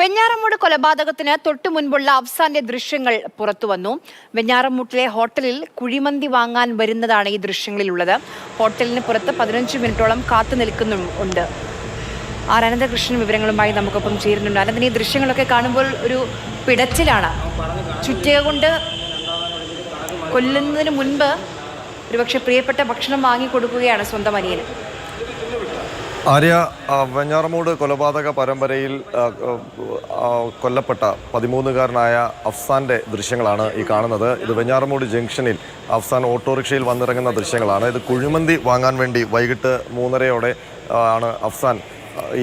വെഞ്ഞാറമൂട് കൊലപാതകത്തിന് തൊട്ടു മുൻപുള്ള അഫ്സാന്റെ ദൃശ്യങ്ങൾ പുറത്തുവന്നു വെഞ്ഞാറമ്മൂട്ടിലെ ഹോട്ടലിൽ കുഴിമന്തി വാങ്ങാൻ വരുന്നതാണ് ഈ ദൃശ്യങ്ങളിലുള്ളത്. ഹോട്ടലിന് പുറത്ത് പതിനഞ്ച് മിനിറ്റോളം കാത്തു നിൽക്കുന്നുണ്ട് ആർ അനന്തകൃഷ്ണൻ വിവരങ്ങളുമായി നമുക്കൊപ്പം ചേരുന്നുണ്ട്. അനന്തന് ഈ ദൃശ്യങ്ങളൊക്കെ കാണുമ്പോൾ ഒരു പിടച്ചിലാണ്. ചുറ്റിക കൊണ്ട് കൊല്ലുന്നതിന് മുൻപ് ഒരുപക്ഷെ പ്രിയപ്പെട്ട ഭക്ഷണം വാങ്ങിക്കൊടുക്കുകയാണ് സ്വന്തം അനിയന്. ആര്യ വെഞ്ഞാറമൂട് കൊലപാതക പരമ്പരയിൽ കൊല്ലപ്പെട്ട പതിമൂന്നുകാരനായ അഫ്സാന്റെ ദൃശ്യങ്ങളാണ് ഈ കാണുന്നത്. ഇത് വെഞ്ഞാറമൂട് ജംഗ്ഷനിൽ അഫ്സാൻ ഓട്ടോറിക്ഷയിൽ വന്നിറങ്ങുന്ന ദൃശ്യങ്ങളാണ്. ഇത് കുഴിമന്തി വാങ്ങാൻ വേണ്ടി വൈകിട്ട് മൂന്നരയോടെ ആണ് അഫ്സാൻ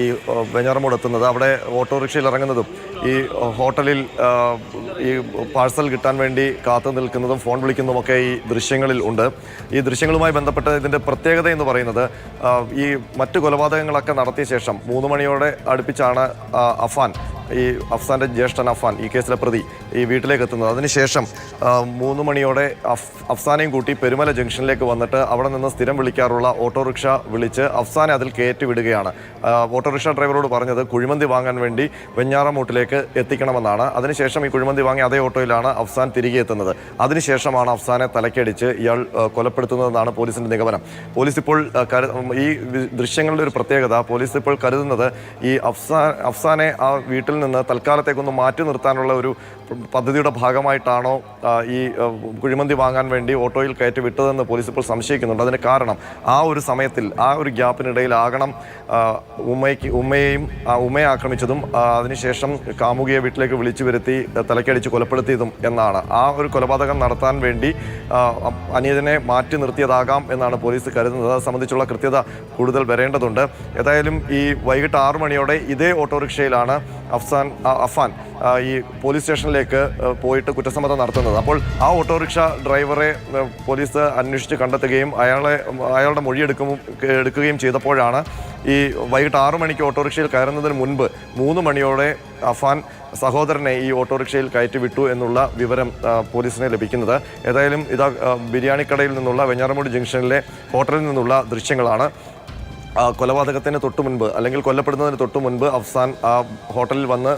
ഈ വെഞ്ഞാറമൂട് എത്തുന്നത്. അവിടെ ഓട്ടോറിക്ഷയിൽ ഇറങ്ങുന്നതും ഈ ഹോട്ടലിൽ ഈ പാഴ്സൽ കിട്ടാൻ വേണ്ടി കാത്തു നിൽക്കുന്നതും ഫോൺ വിളിക്കുന്നതുമൊക്കെ ഈ ദൃശ്യങ്ങളിൽ ഉണ്ട്. ഈ ദൃശ്യങ്ങളുമായി ബന്ധപ്പെട്ട് ഇതിന്റെ പ്രത്യേകത എന്ന് പറയുന്നത് ഈ മറ്റു കൊലപാതകങ്ങളൊക്കെ നടത്തിയ ശേഷം മൂന്ന് മണിയോടെ അടുപ്പിച്ചാണ് അഫാൻ ഈ അഫ്സാന്റെ ജ്യേഷ്ഠൻ അഫാൻ ഈ കേസിലെ പ്രതി ഈ വീട്ടിലേക്ക് എത്തുന്നത് അതിനുശേഷം മൂന്ന് മണിയോടെ അഫ് അഫ്സാനെയും കൂട്ടി പെരുമല ജംഗ്ഷനിലേക്ക് വന്നിട്ട് അവിടെ നിന്ന് സ്ഥിരം വിളിക്കാറുള്ള ഓട്ടോറിക്ഷ വിളിച്ച് അഫ്സാനെ അതിൽ കയറ്റി വിടുകയാണ് ഓട്ടോറിക്ഷ ഡ്രൈവറോട് പറഞ്ഞത് കുഴിമന്തി വാങ്ങാൻ വേണ്ടി വെഞ്ഞാറമൂട്ടിലേക്ക് എത്തിക്കണമെന്നാണ്. അതിനുശേഷം ഈ കുഴിമന്തി വാങ്ങി അതേ ഓട്ടോയിലാണ് അഫ്സാൻ തിരികെ എത്തുന്നത്. അതിനുശേഷമാണ് അഫ്സാനെ തലക്കടിച്ച് ഇയാൾ കൊലപ്പെടുത്തുന്നതെന്നാണ് പോലീസിന്റെ നിഗമനം. പോലീസ് ഇപ്പോൾ ഈ ദൃശ്യങ്ങളുടെ ഒരു പ്രത്യേകത പോലീസ് ഇപ്പോൾ കരുതുന്നത് ഈ അഫ്സാൻ അഫ്സാനെ ആ വീട്ടിൽ നിന്ന് തൽക്കാലത്തേക്കൊന്ന് മാറ്റി നിർത്താനുള്ള ഒരു പദ്ധതിയുടെ ഭാഗമായിട്ടാണോ ഈ കുഴിമന്തി വാങ്ങാൻ വേണ്ടി ഓട്ടോയിൽ കയറ്റി വിട്ടതെന്ന് പോലീസ് ഇപ്പോൾ സംശയിക്കുന്നുണ്ട്. അതിന് കാരണം ആ ഒരു സമയത്തിൽ ആ ഒരു ഗ്യാപ്പിനിടയിലാകണം ഉമ്മയ്ക്ക് ഉമ്മയെയും ഉമ്മയെ ആക്രമിച്ചതും അതിനുശേഷം കാമുകിയെ വീട്ടിലേക്ക് വിളിച്ചു വരുത്തി തലക്കടിച്ച് കൊലപ്പെടുത്തിയതും എന്നാണ്. ആ ഒരു കൊലപാതകം നടത്താൻ വേണ്ടി അനിയതിനെ മാറ്റി നിർത്തിയതാകാം എന്നാണ് പോലീസ് കരുതുന്നത്. അത് സംബന്ധിച്ചുള്ള കൃത്യത കൂടുതൽ വരേണ്ടതുണ്ട്. ഏതായാലും ഈ വൈകിട്ട് ആറു മണിയോടെ ഇതേ ഓട്ടോറിക്ഷയിലാണ് അഫ്സാൻ അഫാൻ ഈ പോലീസ് സ്റ്റേഷനിലേക്ക് ആ, പോയിട്ട് കുറ്റസമ്മതം നടത്തുന്നത്. അപ്പോൾ ആ ഓട്ടോറിക്ഷ ഡ്രൈവറെ പോലീസ് അന്വേഷിച്ച് കണ്ടെത്തുകയും അയാളെ അയാളുടെ മൊഴിയെടുക്കും എടുക്കുകയും ചെയ്തപ്പോഴാണ് ഈ വൈകിട്ട് ആറു മണിക്ക് ഓട്ടോറിക്ഷയിൽ കയറുന്നതിന് മുൻപ് മൂന്ന് മണിയോടെ അഫാൻ സഹോദരനെ ഈ ഓട്ടോറിക്ഷയിൽ കയറ്റി വിട്ടു എന്നുള്ള വിവരം പോലീസിന് ലഭിക്കുന്നത്. ഏതായാലും ഇതാ ബിരിയാണിക്കടയിൽ നിന്നുള്ള വെഞ്ഞാറമൂട് ജംഗ്ഷനിലെ ഹോട്ടലിൽ നിന്നുള്ള ദൃശ്യങ്ങളാണ്. കൊലപാതകത്തിന് തൊട്ടു മുൻപ് അല്ലെങ്കിൽ കൊല്ലപ്പെടുന്നതിന് തൊട്ടു മുൻപ് അഫ്സാൻ ആ ഹോട്ടലിൽ വന്ന്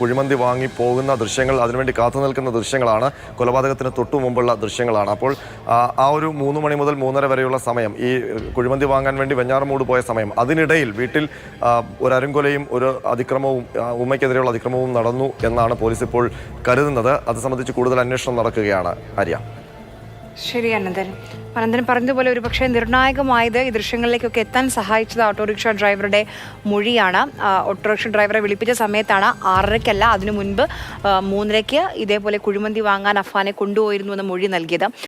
കുഴിമന്തി വാങ്ങി പോകുന്ന ദൃശ്യങ്ങൾ അതിനുവേണ്ടി കാത്തു നിൽക്കുന്ന ദൃശ്യങ്ങളാണ് കൊലപാതകത്തിന് തൊട്ടു മുമ്പുള്ള ദൃശ്യങ്ങളാണ്. അപ്പോൾ ആ, ഒരു മൂന്ന് മണി മുതൽ മൂന്നര വരെയുള്ള സമയം ഈ കുഴിമന്തി വാങ്ങാൻ വേണ്ടി വെഞ്ഞാറമൂട് പോയ സമയം അതിനിടയിൽ വീട്ടിൽ ഒരു അരുങ്കൊലയും ഒരു അതിക്രമവും ഉമ്മയ്ക്കെതിരെയുള്ള അതിക്രമവും നടന്നു എന്നാണ് പോലീസ് ഇപ്പോൾ കരുതുന്നത്. അത് സംബന്ധിച്ച് കൂടുതൽ അന്വേഷണം നടക്കുകയാണ്. ആര്യ? ശരി അനന്തൻ. അനന്തൻ പറഞ്ഞതുപോലെ ഒരുപക്ഷെ നിർണായകമായത് ഈ ദൃശ്യങ്ങളിലേക്കൊക്കെ എത്താൻ സഹായിച്ചത് ഓട്ടോറിക്ഷ ഡ്രൈവറുടെ മൊഴിയാണ്. ഓട്ടോറിക്ഷ ഡ്രൈവറെ വിളിപ്പിച്ച സമയത്താണ് ആറരയ്ക്കല്ല അതിനു മുൻപ് മൂന്നരയ്ക്ക് ഇതേപോലെ കുഴിമന്തി വാങ്ങാൻ അഫാനെ കൊണ്ടുപോയിരുന്നു എന്ന മൊഴി നൽകിയത്.